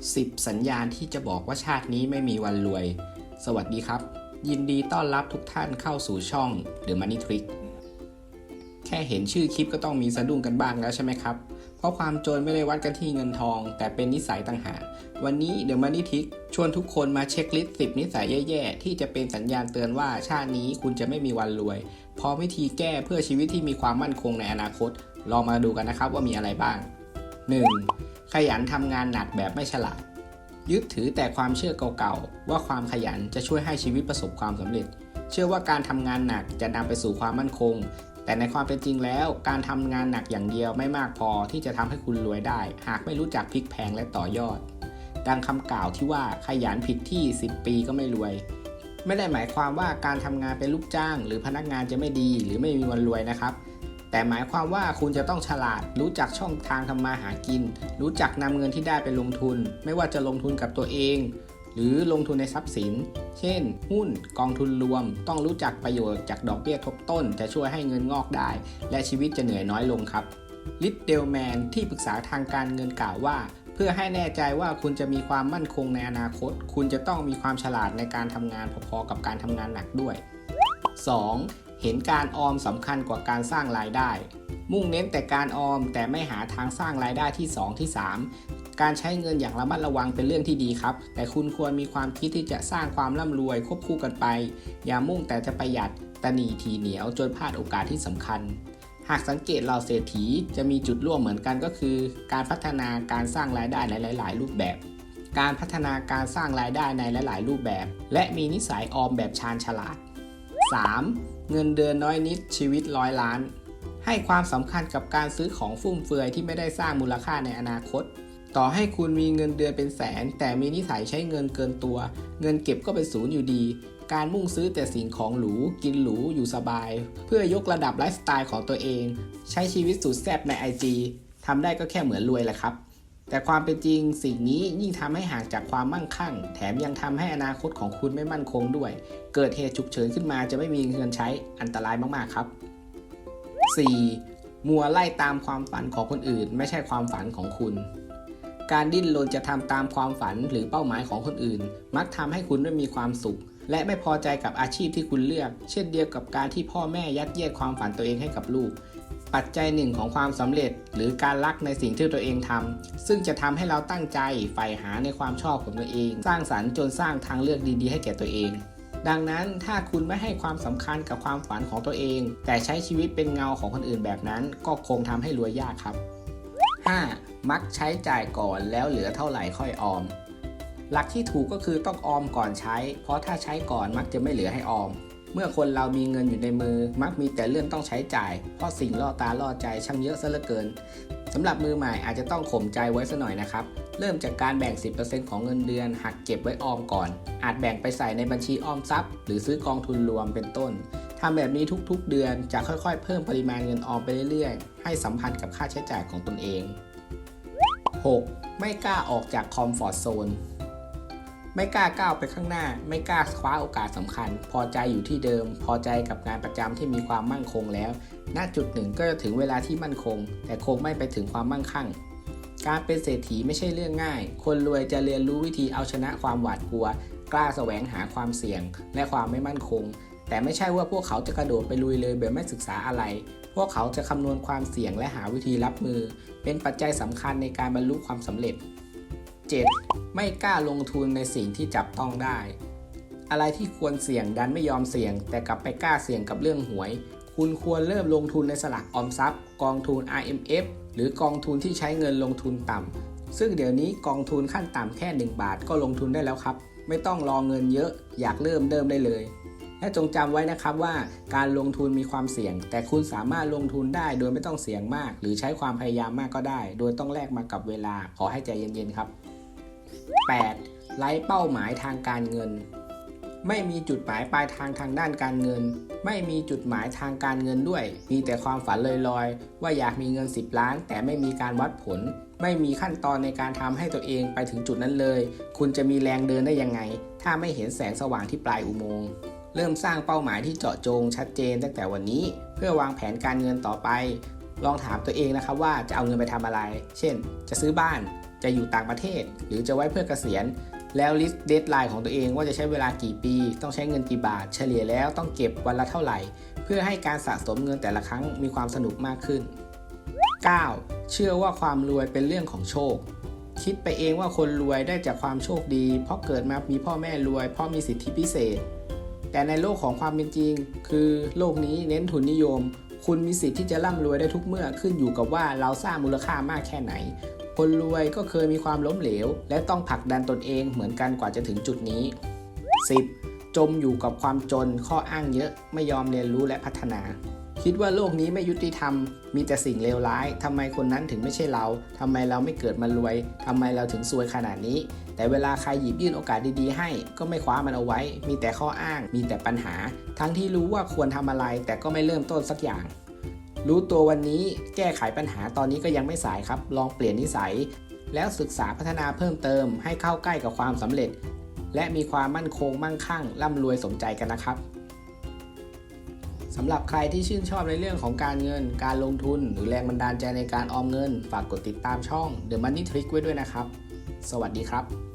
10 สัญญาณที่จะบอกว่าชาตินี้ไม่มีวันรวย สวัสดีครับ ยินดีต้อนรับทุกท่านเข้าสู่ช่อง The Money Trick แค่เห็นชื่อคลิปก็ต้องมีสะดุ้งกันบ้างแล้วใช่ไหมครับ เพราะความจนไม่ได้วัดกันที่เงินทอง แต่เป็นนิสัยต่างหาก วันนี้ The Money Trick ชวนทุกคนมาเช็คลิสต์ 10 นิสัยแย่ๆ ที่จะเป็นสัญญาณเตือนว่าชาตินี้คุณจะไม่มีวันรวย พร้อมวิธีแก้เพื่อชีวิตที่มีความมั่นคงในอนาคต ลองมาดูกันนะครับว่ามีอะไรบ้าง 1. ขยันทำงานหนักแบบไม่ฉลาด ยึดถือแต่ความเชื่อเก่าๆ ว่าความขยันจะช่วยให้ชีวิตประสบความสำเร็จ เชื่อว่าการทำงานหนักจะนำไปสู่ความมั่นคง แต่ในความเป็นจริงแล้ว การทำงานหนักอย่างเดียวไม่มากพอที่จะทำให้คุณรวยได้ หากไม่รู้จักพลิกแพงและต่อยอด ดังคำกล่าวที่ว่าขยันผิดที่ 10 ปีก็ไม่รวยไม่ได้หมายความว่าการทำงานเป็นลูกจ้าง หรือพนักงานจะไม่ดีหรือไม่มีวันรวยนะครับ แต่หมายความว่าคุณจะต้องฉลาด รู้จักช่องทางทำมาหากิน รู้จักนำเงินที่ได้ไปลงทุน ไม่ว่าจะลงทุนกับตัวเอง หรือลงทุนในทรัพย์สิน เช่น หุ้นกองทุนรวม ต้องรู้จักประโยชน์จากดอกเบี้ยทบต้น จะช่วยให้เงินงอกได้ และชีวิตจะเหนื่อยน้อยลงครับลิดเดลแมนที่ปรึกษาทางการเงินกล่าวว่า เพื่อให้แน่ใจว่าคุณจะมีความมั่นคงในอนาคต คุณจะต้องมีความฉลาดในการทำงานพอๆกับการทำงานหนักด้วย 2. เห็นการออมสำคัญกว่าการสร้างรายได้ มุ่งเน้นแต่การออมแต่ไม่หาทางสร้างรายได้ที่ 2 ที่ 3 การใช้เงินอย่างระมัดระวังเป็นเรื่องที่ดีครับ แต่คุณควรมีความคิดที่จะสร้างความร่ำรวยควบคู่กันไป อย่ามุ่งแต่จะประหยัดตะนีทีเหนียวจนพลาดโอกาสที่สำคัญ หากสังเกตเหล่าเศรษฐีจะมีจุดร่วมเหมือนกันก็คือ การพัฒนาการสร้างรายได้ในหลาย ๆ รูปแบบการพัฒนาการสร้างรายได้ในหลาย ๆ รูปแบบ และมีนิสัยออมแบบชาญฉลาด 3. เงินเดือนน้อยนิดชีวิตร้อยล้าน ให้ความสำคัญกับการซื้อของฟุ่มเฟือยที่ไม่ได้สร้างมูลค่าในอนาคต ต่อให้คุณมีเงินเดือนเป็นแสน แต่มีนิสัยใช้เงินเกินตัว เงินเก็บก็เป็นศูนย์อยู่ดี การมุ่งซื้อแต่สิ่งของหรู กินหรูอยู่สบาย เพื่อยกระดับไลฟ์สไตล์ของตัวเอง ใช้ชีวิตสุดแซ่บใน IG ทำได้ก็แค่เหมือนรวยแหละครับ แต่ความเป็นจริงสิ่งนี้ยิ่งทำให้ห่างจากความมั่งคั่ง แถมยังทำให้อนาคตของคุณไม่มั่นคงด้วย เกิดเหตุฉุกเฉินขึ้นมาจะไม่มีเงินใช้อันตรายมากๆครับ 4. มัวไล่ตามความฝันของคนอื่น ไม่ใช่ความฝันของคุณ การดิ้นรนจะทำตามความฝันหรือเป้าหมายของคนอื่น มักทำให้คุณไม่มีความสุข และไม่พอใจกับอาชีพที่คุณเลือก เช่นเดียวกับการที่พ่อแม่ยัดเยียดความฝันตัวเองให้กับลูก ปัจจัยหนึ่งของความสำเร็จ หรือการรักในสิ่งที่ตัวเองทำซึ่งจะทำให้เราตั้งใจใฝ่หาในความชอบของตัวเอง สร้างสรรค์จนสร้างทางเลือกดีๆ ให้แก่ตัวเอง ดังนั้นถ้าคุณไม่ให้ความสำคัญกับความฝันของตัวเอง แต่ใช้ชีวิตเป็นเงาของคนอื่นแบบนั้น ก็คงทำให้รวยยากครับ 5. มักใช้จ่ายก่อนแล้วเหลือเท่าไหร่ค่อยออม หลักที่ถูกก็คือต้องออมก่อนใช้ เพราะถ้าใช้ก่อนมักจะไม่เหลือให้ออม เมื่อคนเรามีเงินอยู่ในมือ มักมีแต่เรื่องต้องใช้จ่าย เพราะสิ่งล่อตาล่อใจช่างเยอะซะเหลือเกินสำหรับมือใหม่อาจจะต้องข่มใจไว้สัหน่อยนะครับ เริ่มจากการแบ่ง 10%ของเงินเดือน หักเก็บไว้ออมก่อน อาจแบ่งไปใส่ในบัญชีออมทรัพย์ หรือซื้อกองทุนรวมเป็นต้นทำแบบนี้ทุกๆ เดือนจะค่อยๆ เพิ่มปริมาณเงินออมไปเรื่อยๆ ให้สัมพันธ์กับค่าใช้จ่ายของตนเอง 6. ไม่กล้าออกจากคอมฟอร์ทโซน ไม่กล้าก้าวไปข้างหน้า ไม่กล้าคว้าโอกาสสำคัญ พอใจอยู่ที่เดิม พอใจกับงานประจำที่มีความมั่นคงแล้ว ณจุดหนึ่งก็จะถึงเวลาที่มั่นคง แต่คงไม่ไปถึงความมั่งคั่ง การเป็นเศรษฐีไม่ใช่เรื่องง่าย คนรวยจะเรียนรู้วิธีเอาชนะความหวาดกลัว กล้าแสวงหาความเสี่ยง และความไม่มั่นคง แต่ไม่ใช่ว่าพวกเขาจะกระโดดไปลุยเลยแบบไม่ศึกษาอะไร พวกเขาจะคำนวณความเสี่ยงและหาวิธีรับมือ เป็นปัจจัยสำคัญในการบรรลุความสำเร็จ 7. ไม่กล้าลงทุนในสิ่งที่จับต้องได้ อะไรที่ควรเสี่ยงดันไม่ยอมเสี่ยง แต่กลับไปกล้าเสี่ยงกับเรื่องหวย คุณควรเริ่มลงทุนในสลักออมทรัพย์ กองทุน IMF หรือกองทุนที่ใช้เงินลงทุนต่ำ ซึ่งเดี๋ยวนี้กองทุนขั้นต่ำแค่ 1 บาทก็ลงทุนได้แล้วครับ ไม่ต้องรอเงินเยอะอยากเริ่มเริ่มได้เลย และจงจำไว้นะครับว่าการลงทุนมีความเสี่ยง แต่คุณสามารถลงทุนได้โดยไม่ต้องเสี่ยงมาก หรือใช้ความพยายามมากก็ได้ โดยต้องแลกมากับเวลาขอให้ใจเย็นๆครับ 8. ไร้เป้าหมายทางการเงิน ไม่มีจุดหมายปลายทางทางด้านการเงิน ไม่มีจุดหมายทางการเงินด้วย มีแต่ความฝันลอยๆ ว่าอยากมีเงิน 10 ล้าน แต่ไม่มีการวัดผล ไม่มีขั้นตอนในการทำให้ตัวเองไปถึงจุดนั้นเลย คุณจะมีแรงเดินได้ยังไง ถ้าไม่เห็นแสงสว่างที่ปลายอุโมงค์เริ่มสร้างเป้าหมายที่เจาะจงชัดเจนตั้งแต่วันนี้ เพื่อวางแผนการเงินต่อไป ลองถามตัวเองนะครับว่าจะเอาเงินไปทำอะไร เช่น จะซื้อบ้าน จะอยู่ต่างประเทศ หรือจะไว้เพื่อเกษียณ แล้วลิสต์เดทไลน์ของตัวเองว่าจะใช้เวลากี่ปี ต้องใช้เงินกี่บาท เฉลี่ยแล้วต้องเก็บวันละเท่าไหร่ เพื่อให้การสะสมเงินแต่ละครั้งมีความสนุกมากขึ้น 9. เชื่อว่าความรวยเป็นเรื่องของโชค คิดไปเองว่าคนรวยได้จากความโชคดี เพราะเกิดมามีพ่อแม่รวยเพราะมีสิทธิพิเศษ แต่ในโลกของความเป็นจริง คือโลกนี้เน้นทุนนิยม คุณมีสิทธิ์ที่จะร่ำรวยได้ทุกเมื่อขึ้นอยู่กับว่าเราสร้างมูลค่ามากแค่ไหน คนรวยก็เคยมีความล้มเหลว และต้องผลักดันตนเองเหมือนกันกว่าจะถึงจุดนี้ 10. จมอยู่กับความจนข้ออ้างเยอะไม่ยอมเรียนรู้และพัฒนา คิดว่าโลกนี้ไม่ยุติธรรม มีแต่สิ่งเลวร้าย ทำไมคนนั้นถึงไม่ใช่เรา ทำไมเราไม่เกิดมารวย ทำไมเราถึงซวยขนาดนี้ แต่เวลาใครหยิบยื่นโอกาสดีๆ ให้ ก็ไม่คว้ามันเอาไว้ มีแต่ข้ออ้าง มีแต่ปัญหา ทั้งที่รู้ว่าควรทำอะไร แต่ก็ไม่เริ่มต้นสักอย่าง รู้ตัววันนี้ แก้ไขปัญหาตอนนี้ก็ยังไม่สายครับ ลองเปลี่ยนนิสัย แล้วศึกษาพัฒนาเพิ่มเติม ให้เข้าใกล้กับความสำเร็จ และมีความมั่นคงมั่งคั่งร่ำรวยสมใจกันนะครับ สำหรับใครที่ชื่นชอบในเรื่องของการเงิน การลงทุน หรือแรงบันดาลใจในการออมเงิน ฝากกดติดตามช่อง The Money Trick ไว้ด้วยนะครับ สวัสดีครับ